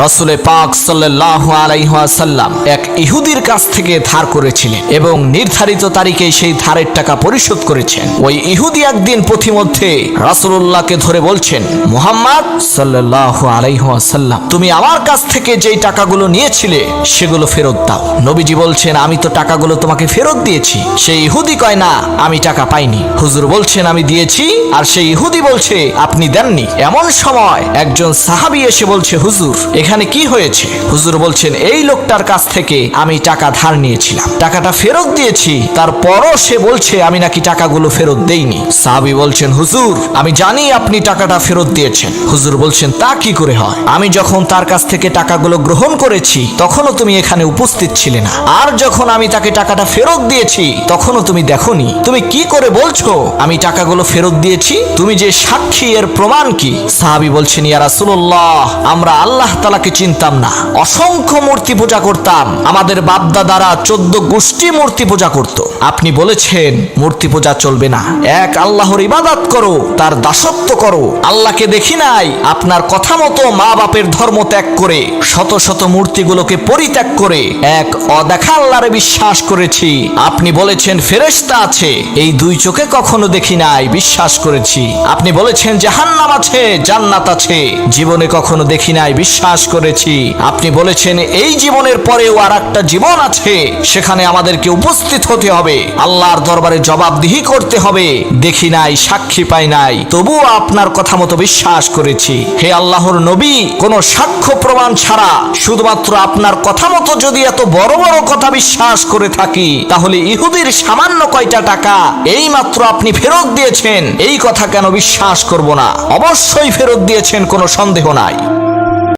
রসুলে পাক সাল্লাহ আলাইহাসাল্লাম এক ইহুদির কাছ থেকে ধার করেছিলেন এবং নির্ধারিত তারিখে সেই ধারের টাকা পরিশোধ করেছেন। ওই ইহুদি একদিন পথিমধ্যে রাসূলুল্লাহকে ধরে বলছেন, মুহাম্মদ সাল্লাহ আলাইহাসাল্লাম তুমি আমার কাছ থেকে যেই টাকাগুলো নিয়েছিলে সেগুলো ফেরত দাও। নবীজি বলছেন, আমি তো টাকাগুলো তোমাকে ফেরত দিয়েছি। সেই ইহুদি কয়, না, আমি টাকা পাইনি। হুজুর বলছেন, আমি দিয়েছি। আর সেই ইহুদি বলছে, আপনি দেননি। এমন সময় একজন সাহাবি এসে বলছে, হুজুর এখানে কি হয়েছে? হুজুর বলছেন, এই লোকটার কাছ থেকে আমি টাকা ধার নিয়েছিলাম। টাকাটা ফেরত দিয়েছি। তারপরও সে বলছে, আমি নাকি টাকাগুলো ফেরত দেইনি। সাহাবি বলছেন, হুজুর, আমি জানি আপনি টাকাটা ফেরত দিয়েছেন। হুজুর বলছেন, তা কি করে হয়? আমি যখন তার কাছ থেকে টাকাগুলো গ্রহণ করেছি, তখনও তুমি এখানে উপস্থিত ছিলে না। আর যখন আমি তাকে টাকাটা ফেরত দিয়েছি, তখনও তুমি দেখোনি। তুমি কি করে বলছো, আমি টাকাগুলো ফেরত দিয়েছি? তুমি যে সাক্ষী, এর প্রমাণ কি? সাহাবি বলছেন, ইয়া রাসূলুল্লাহ, আমরা আল্লাহ তালাকে চিনতাম না। অসংখ্য মূর্তি পূজা করতাম। আমাদের বাপদাদারা চোদ্দ গোষ্ঠী মূর্তি পূজা করত। আপনি বলেছেন, মূর্তি পূজা চলবে না। এক, আল্লাহর ইবাদত করো, তার দাসত্ব করো। আল্লাহকে দেখি নাই, আপনার কথা মতো মা বাপের ধর্ম ত্যাগ করে, শত শত মূর্তিগুলোকে পরিত্যাগ করে। এক, অদেখা আল্লাহরে বিশ্বাস করেছি। আপনি বলেছেন, ফেরেশতা আছে। এই দুই চোখে কখনো দেখি নাই, বিশ্বাস করেছি। আপনি বলেছেন, জাহান্নাম আছে, জান্নাত আছে। জীবনে কখনো দেখি নাই, বিশ্বাস করেছি। আপনি বলেছেন, এই জীবনের পরেও আর একটা জীবন আছে, সেখানে আমাদেরকে উপস্থিত হতে হবে। আল্লাহর দরবারে জবাবদিহি করতে হবে। দেখি নাই, সাক্ষী পাই নাই। তবুও আপনার কথা মতো বিশ্বাস করেছি। হে আল্লাহর নবী, কোনো সাক্ষ্য প্রমাণ ছাড়া শুধুমাত্র আপনার কথা মতো যদি এত বড় বড় কথা বিশ্বাস করে থাকি, তাহলে ইহুদির সামান্য কয়টা টাকা এই মাত্র আপনি ফেরত দিয়েছেন। এই কথা কেন বিশ্বাস করব না? অবশ্যই ফেরত দিয়েছেন, কোনো সন্দেহ নাই।